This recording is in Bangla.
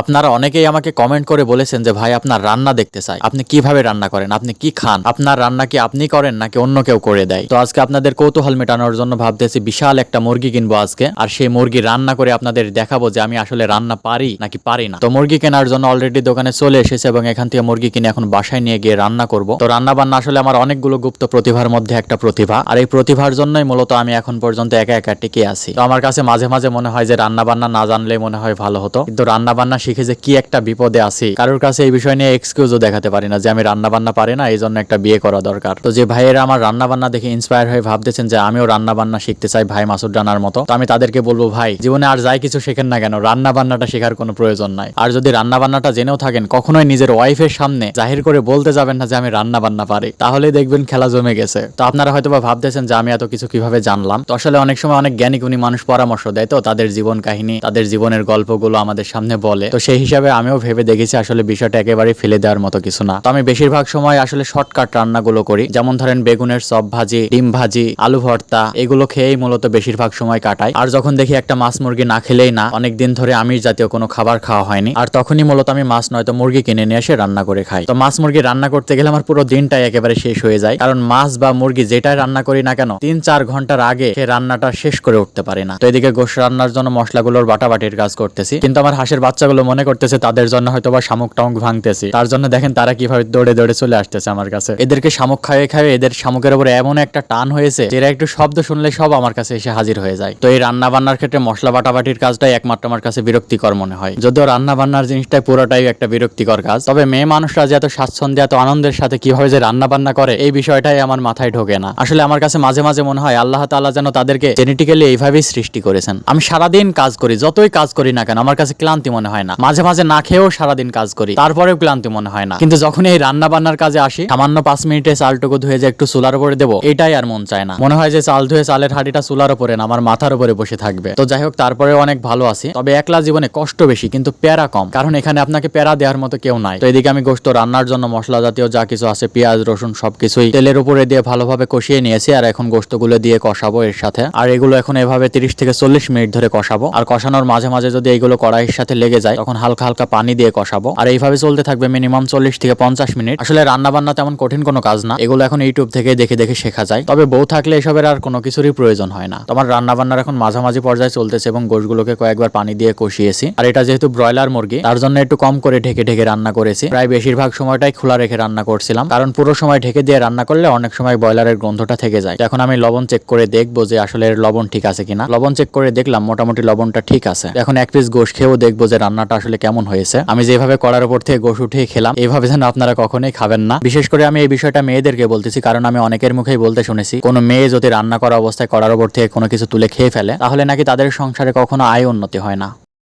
আপনারা অনেকেই আমাকে কমেন্ট করে বলেছেন যে, ভাই, আপনার রান্না দেখতে চাই। আপনি কীভাবে রান্না করেন? আপনি কি খান? আপনার রান্না কি আপনি করেন নাকি অন্য কেউ করে দেয়? তো আজকে আপনাদের কৌতূহল মেটানোর জন্য ভাবতেছি বিশাল একটা মুরগি কিনবো আজকে, আর সেই মুরগি রান্না করে আপনাদের দেখাবো যে আমি আসলে রান্না পারি নাকি পারি না। তো মুরগি কেনার জন্য অলরেডি দোকানে চলে এসেছে এবং এখান থেকে মুরগি কিনে এখন বাসায় নিয়ে গিয়ে রান্না করব। তো রান্না বান্না আসলে আমার অনেকগুলো গুপ্ত প্রতিভার মধ্যে একটা প্রতিভা, আর এই প্রতিভার জন্যই মূলত আমি এখন পর্যন্ত একা একা টিকে আছি। তো আমার কাছে মাঝে মাঝে মনে হয় যে রান্না বান্না না জানলে মনে হয় ভালো হতো। কিন্তু রান্না বান্না শিখে যে কি একটা বিপদে আছি। কারোর কাছে এই বিষয় নিয়ে এক্সকিউজও দেখাতে পারি না যে আমি রান্না বান্না পারি না এই জন্য একটা বিয়ে করা দরকার। তো যে ভাইয়েরা আমার রান্না বান্না দেখে ইন্সপায়ার হয়ে ভাবতেছেন যে আমিও রান্না বান্না শিখতে চাই ভাই মাসুদ রানার মতো, তো আমি তাদেরকে বলব, ভাই, জীবনে আর যাই কিছু শেখেন না কেন রান্না বান্নাটা শেখার কোনো প্রয়োজন নাই। আর যদি রান্না বান্নাটা জেনেও থাকেন, কখনোই নিজের ওয়াইফের সামনে জাহির করে বলতে যাবেন না যে আমি রান্না বান্না পারি। তাহলেই দেখবেন খেলা জমে গেছে। তো আপনারা হয়তো ভাবতেছেন যে আমি এত কিছু কীভাবে জানলাম? তো আসলে অনেক সময় অনেক জ্ঞানী গুণী মানুষ পরামর্শ দেয় তো তাদের জীবন কাহিনী, তাদের জীবনের গল্পগুলো আমাদের সামনে বলে। তো সেই হিসাবে আমিও ভেবে দেখেছি আসলে বিষয়টা একেবারে ফেলে দেওয়ার মতো কিছু না। তো আমি বেশিরভাগ সময় আসলে শর্টকাট রান্নাগুলো করি। যেমন ধরেন বেগুনের চপ ভাজি, ডিম ভাজি, আলু ভর্তা, এগুলো খেয়েই মূলত বেশিরভাগ সময় কাটাই। আর যখন দেখি একটা মাছ মুরগি না খেলেই না, অনেক দিন ধরে আমিষ জাতীয় কোনো খাবার খাওয়া হয়নি। আর তখনই মূলত আমি মাছ নয়তো মুরগি কিনে নিয়ে এসে রান্না করে খাই। তো মাছ মুরগি রান্না করতে গেলে আমার পুরো দিনটাই একেবারে শেষ হয়ে যায়। কারণ মাছ বা মুরগি যেটাই রান্না করি না কেন তিন চার ঘণ্টার আগে সে রান্নাটা শেষ করে উঠতে পারি না। তো এদিকে গোশ রান্নার জন্য মশলাগুলোর বাটাবাটির কাজ করতেছি। কিন্তু আমার হাঁসের বাচ্চাগুলো মনে করতেছে তাদের জন্য হয়তো বা শামুক টামুক ভাঙতেছি। তার জন্য দেখেন তারা কীভাবে দৌড়ে দৌড়ে চলে আসতেছে আমার কাছে। এদেরকে শামুক খাইয়ে খাইয়ে এদের শামুকের উপরে এমন একটা টান হয়েছে যে এরা একটু শব্দ শুনলে সব আমার কাছে এসে হাজির হয়ে যায়। তো এই রান্না বান্নার ক্ষেত্রে মশলা বাটাবাটির কাজটাই একমাত্র আমার কাছে বিরক্তিকর মনে হয়। যদিও রান্না বান্নার জিনিসটাই পুরোটাই একটা বিরক্তিকর কাজ, তবে মেয়ে মানুষরা যে এত স্বাচ্ছন্দ্যে, এত আনন্দের সাথে কীভাবে যে রান্না বান্না করে, এই বিষয়টাই আমার মাথায় ঢোকে না। আসলে আমার কাছে মাঝে মাঝে মনে হয় আল্লাহ তাআলা যেন তাদেরকে জেনেটিক্যালি এইভাবেই সৃষ্টি করেছেন। আমি সারাদিন কাজ করি, যতই কাজ করি না কেন, আমার কাছে ক্লান্তি মনে হয় না। মাঝে মাঝে না খেয়েও সারাদিন কাজ করি। তারপরেও ক্লান্তি মনে হয় না। কিন্তু যখন এই রান্না বান্নার কাজে আসি, সামান্য পাঁচ মিনিটে চালটুকু ধুয়ে যে একটু চুলার উপরে দেবো, এটাই আর মন চায় না। মনে হয় যে চাল ধুয়ে চালের হাঁড়িটা চুলার উপরে না, আমার মাথার উপরে বসে থাকবে। তো যাই হোক তারপরে অনেক ভালো আছি। তবে একলা জীবনে কষ্ট বেশি, কিন্তু প্যারা কম। কারণ এখানে আপনাকে প্যারা দেওয়ার মতো কেউ নাই। তো এদিকে আমি গোস্ত রান্নার জন্য মশলা জাতীয় যা কিছু আছে, পেঁয়াজ, রসুন সবকিছুই তেলের উপরে দিয়ে ভালোভাবে কষিয়ে নিয়েছি, আর এখন গোস্তগুলো দিয়ে কষাবো এর সাথে। আর এগুলো এখন এভাবে তিরিশ থেকে চল্লিশ মিনিট ধরে কষাবো। আর কষানোর মাঝে মাঝে যদি এগুলো কড়াইয়ের সাথে লেগে যায় তখন হালকা হালকা পানি দিয়ে কষাবো। আর এইভাবে চলতে থাকবে মিনিমাম চল্লিশ থেকে পঞ্চাশ মিনিট। আসলে রান্না বান্না তেমন কঠিন কোনো কাজ না। এগুলো এখন ইউটিউব থেকে দেখে দেখে শেখা যায়। তবে বউ থাকলে এসবের আর কোনো কিছুরই প্রয়োজন হয় না। তোমার রান্না বান্নার এখন মাঝামাঝি পর্যায়ে চলতেছে এবং গোশগুলোকে কয়েকবার পানি দিয়ে কষিয়েছি। আর এটা যেহেতু ব্রয়লার মুরগি, তার জন্য একটু কম করে ঢেকে ঢেকে রান্না করেছি। প্রায় বেশিরভাগ সময়টাই খোলা রেখে রান্না করছিলাম। কারণ পুরো সময় ঢেকে দিয়ে রান্না করলে অনেক সময় ব্রয়লারের গন্ধটা থেকে যায়। এখন আমি লবণ চেক করে দেখব যে আসলে লবণ ঠিক আছে কিনা। লবণ চেক করে দেখলাম, মোটামুটি লবণটা ঠিক আছে। এখন এক পিস গোশ খেয়েও দেখব যে রান্নাটা আসলে কেমন হয়েছে? আমি যেভাবে করার উপর থেকে গোশ উঠিয়ে খেলাম, এভাবে যেন আপনারা কখনোই খাবেন না। বিশেষ করে আমি এই বিষয়টা মেয়েদেরকে বলতেছি, কারণ আমি অনেকের মুখেই বলতে শুনেছি, কোনো মেয়ে যদি রান্না করা অবস্থায় করার উপর থেকে কোনো কিছু তুলে খেয়ে ফেলে, তাহলে নাকি তাদের সংসারে কখনো আয় উন্নতি হয় না।